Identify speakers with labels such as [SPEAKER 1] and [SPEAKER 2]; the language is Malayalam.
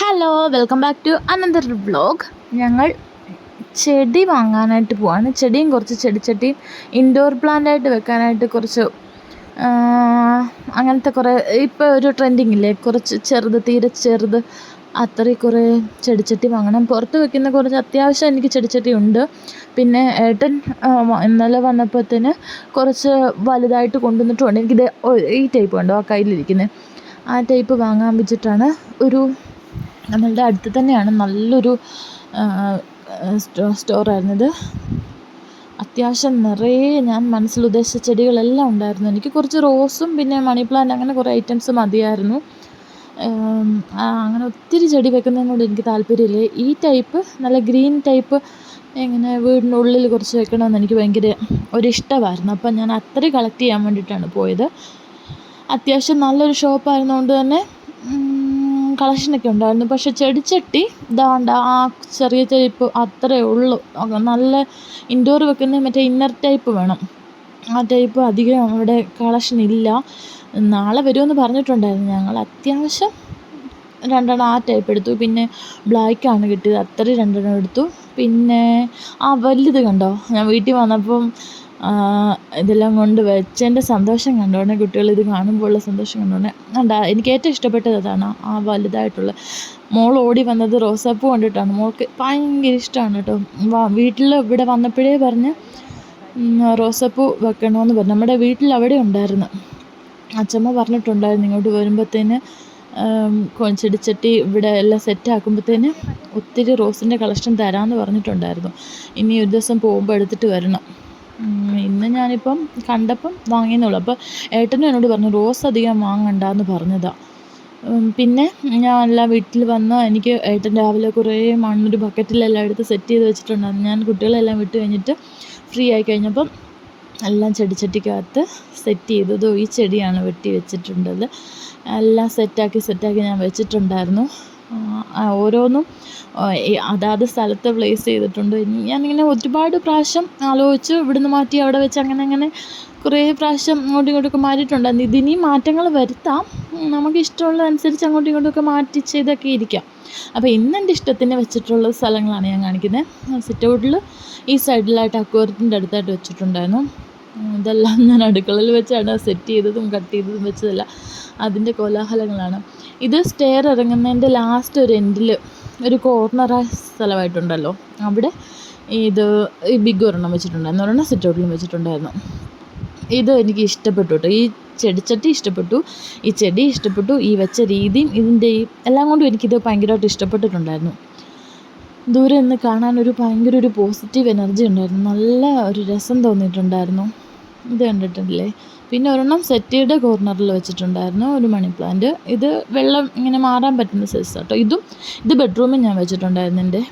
[SPEAKER 1] Hello welcome back to another vlog ഞങ്ങൾ ചെടി വാങ്ങാനായിട്ട് പോവാണ്. ചെടിയും കുറച്ച് ചെടിച്ചട്ടിയും ഇൻഡോർ പ്ലാന്റായിട്ട് വെക്കാനായിട്ട് കുറച്ച് അങ്ങനത്തെ കുറേ ഇപ്പോൾ ഒരു ട്രെൻഡിങ് ഇല്ലേ? കുറച്ച് ചെറുത് തീരെ ചെറുത് അത്രയും കുറേ ചെടിച്ചട്ടി വാങ്ങണം. പുറത്ത് വെക്കുന്ന കുറച്ച് അത്യാവശ്യം എനിക്ക് ചെടിച്ചട്ടി ഉണ്ട്. പിന്നെ ഏട്ടൻ ഇന്നലെ വന്നപ്പോഴത്തേന് കുറച്ച് വലുതായിട്ട് കൊണ്ടുവന്നിട്ടുണ്ട്. എനിക്കിത് ഈ ടൈപ്പ് ഉണ്ടോ? ആ കയ്യിലിരിക്കുന്നത് ആ ടൈപ്പ് വാങ്ങാൻ വെച്ചിട്ടാണ് ഒരു നമ്മളുടെ അടുത്ത് തന്നെയാണ് നല്ലൊരു സ്റ്റോ സ്റ്റോറായിരുന്നു ഇത് അത്യാവശ്യം നിറയെ ഞാൻ മനസ്സിൽ ഉദ്ദേശിച്ച ചെടികളെല്ലാം ഉണ്ടായിരുന്നു. എനിക്ക് കുറച്ച് റോസും പിന്നെ മണി പ്ലാന്റ് അങ്ങനെ കുറേ ഐറ്റംസ് മതിയായിരുന്നു. അങ്ങനെ ഒത്തിരി ചെടി വെക്കുന്നതിനോട് എനിക്ക് താല്പര്യമില്ല. ഈ ടൈപ്പ് നല്ല ഗ്രീൻ ടൈപ്പ് ഇങ്ങനെ വീടിനുള്ളിൽ കുറച്ച് വെക്കണമെന്ന് എനിക്ക് ഭയങ്കര ഒരിഷ്ടമായിരുന്നു. അപ്പം ഞാൻ അത്രയും കളക്ട് ചെയ്യാൻ വേണ്ടിയിട്ടാണ് പോയത്. അത്യാവശ്യം നല്ലൊരു ഷോപ്പായിരുന്നതുകൊണ്ട് തന്നെ കളക്ഷനൊക്കെ ഉണ്ടായിരുന്നു പക്ഷെ ചെടിച്ചട്ടി ഇതാണ്ട് ആ ചെറിയ ടൈപ്പ് അത്രയേ ഉള്ളൂ. നല്ല ഇൻഡോർ വെക്കുന്ന മറ്റേ ഇന്നർ ടൈപ്പ് വേണം. ആ ടൈപ്പ് അധികം അവിടെ കളക്ഷൻ ഇല്ല നാളെ വരുമെന്ന് പറഞ്ഞിട്ടുണ്ടായിരുന്നു ഞങ്ങൾ. അത്യാവശ്യം രണ്ടെണ്ണം ആ ടൈപ്പ് എടുത്തു. പിന്നെ ബ്ലാക്കാണ് കിട്ടിയത്. അത്ര രണ്ടെണ്ണം എടുത്തു. പിന്നെ ആ വലുത് കണ്ടോ? ഞാൻ വീട്ടിൽ വന്നപ്പം ഇതെല്ലാം കൊണ്ട് വെച്ചതിന്റെ സന്തോഷം കണ്ടോണേ കുട്ടികൾ ഇത് കാണുമ്പോഴുള്ള സന്തോഷം കണ്ടോണേ കണ്ടാ എനിക്ക് ഏറ്റവും ഇഷ്ടപ്പെട്ടത് അതാണ് ആ വലുതായിട്ടുള്ള. മോൾ ഓടി വന്നത് റോസാപ്പൂ കണ്ടിട്ടാണ്. മോൾക്ക് ഭയങ്കര ഇഷ്ടമാണ് കേട്ടോ. വീട്ടിൽ ഇവിടെ വന്നപ്പോഴേ പറഞ്ഞ് റോസാപ്പ് വെക്കണമെന്ന് പറഞ്ഞു. നമ്മുടെ വീട്ടിൽ അവിടെ ഉണ്ടായിരുന്നു. അച്ഛമ്മ പറഞ്ഞിട്ടുണ്ടായിരുന്നു ഇങ്ങോട്ട് വരുമ്പോഴത്തേന് ചെടിച്ചട്ടി ഇവിടെ എല്ലാം സെറ്റ് ആക്കുമ്പോഴത്തേന് ഒത്തിരി റോസിന്റെ കളക്ഷൻ തരാമെന്ന് പറഞ്ഞിട്ടുണ്ടായിരുന്നു. ഇനി ഒരു ദിവസം പോകുമ്പോൾ എടുത്തിട്ട് വരണം. ഇന്ന് ഞാനിപ്പം കണ്ടപ്പം വാങ്ങിയെന്നുള്ളൂ. അപ്പോൾ ഏട്ടനും എന്നോട് പറഞ്ഞു റോസ് അധികം വാങ്ങണ്ട എന്ന് പറഞ്ഞതാണ് പിന്നെ ഞാൻ എല്ലാം വീട്ടിൽ വന്ന് എനിക്ക് ഏട്ടൻ രാവിലെ കുറേ മണ്ണൊരു ബക്കറ്റിലെല്ലാം എടുത്ത് സെറ്റ് ചെയ്ത് വെച്ചിട്ടുണ്ടായിരുന്നു ഞാൻ കുട്ടികളെല്ലാം വിട്ട് കഴിഞ്ഞിട്ട് ഫ്രീ ആയി കഴിഞ്ഞപ്പം എല്ലാം ചെടിച്ചട്ടിക്കകത്ത് സെറ്റ് ചെയ്തതോ ഈ ചെടിയാണ് വെട്ടി വെച്ചിട്ടുണ്ടത്. എല്ലാം സെറ്റാക്കി സെറ്റാക്കി ഞാൻ വെച്ചിട്ടുണ്ടായിരുന്നു. ഓരോന്നും അതാത് സ്ഥലത്ത് പ്ലേസ് ചെയ്തിട്ടുണ്ട്. ഞാനിങ്ങനെ ഒരുപാട് പ്രാവശ്യം ആലോചിച്ച് ഇവിടുന്ന് മാറ്റി അവിടെ വെച്ച് അങ്ങനെ അങ്ങനെ കുറേ പ്രാവശ്യം അങ്ങോട്ടും ഇങ്ങോട്ടൊക്കെ മാറ്റിയിട്ടുണ്ട്. ഇതിനി മാറ്റങ്ങൾ വരുത്താം. നമുക്ക് ഇഷ്ടമുള്ളതനുസരിച്ച് അങ്ങോട്ടും ഇങ്ങോട്ടൊക്കെ മാറ്റി ചെയ്തൊക്കെ ഇരിക്കാം. അപ്പോൾ ഇന്ന് എന്റെ ഇഷ്ടത്തിന് വെച്ചിട്ടുള്ള സ്ഥലങ്ങളാണ് ഞാൻ കാണിക്കുന്നത് സിറ്റ് ഔട്ടിൽ ഈ സൈഡിലായിട്ട് അക്വേറിയത്തിന്റെ അടുത്തായിട്ട് വെച്ചിട്ടുണ്ടായിരുന്നു. ഇതെല്ലാം ഞാൻ അടുക്കളയിൽ വെച്ചാണ്. സെറ്റ് ചെയ്തതും കട്ട് ചെയ്തതും വെച്ചതല്ല. അതിന്റെ കോലാഹലങ്ങളാണ്. ഇത് സ്റ്റെയർ ഇറങ്ങുന്നതിന്റെ ലാസ്റ്റ് ഒരു എൻഡിൽ ഒരു കോർണറായ സ്ഥലമായിട്ടുണ്ടല്ലോ. അവിടെ ഇത് ഈ ബിഗ് ഒരെണ്ണം വെച്ചിട്ടുണ്ടായിരുന്നു ഒരെണ്ണം സിറ്റ് ഔട്ടിലും വെച്ചിട്ടുണ്ടായിരുന്നു. ഇത് എനിക്ക് ഇഷ്ടപ്പെട്ടു കേട്ടോ ഈ ചെടിച്ചട്ടി ഇഷ്ടപ്പെട്ടു ഈ ചെടി ഇഷ്ടപ്പെട്ടു ഈ വെച്ച രീതിയും ഇതിന്റെ എല്ലാം കൊണ്ടും എനിക്കിത് ഭയങ്കരമായിട്ട് ഇഷ്ടപ്പെട്ടിട്ടുണ്ടായിരുന്നു. ദൂരെ നിന്ന് കാണാൻ ഒരു ഭയങ്കര ഒരു പോസിറ്റീവ് എനർജി ഉണ്ടായിരുന്നു. നല്ല ഒരു രസം തോന്നിയിട്ടുണ്ടായിരുന്നു. ഇത് കണ്ടിട്ടില്ലേ? പിന്നെ ഒരെണ്ണം സെറ്റിയുടെ കോർണറിൽ വെച്ചിട്ടുണ്ടായിരുന്നു ഒരു മണി പ്ലാന്റ്. ഇത് വെള്ളം ഇങ്ങനെ മാറാൻ പറ്റുന്ന സൈസ് കേട്ടോ ഇതും ഇത് ബെഡ്റൂമിൽ ഞാൻ വെച്ചിട്ടുണ്ടായിരുന്നു എന്റെ.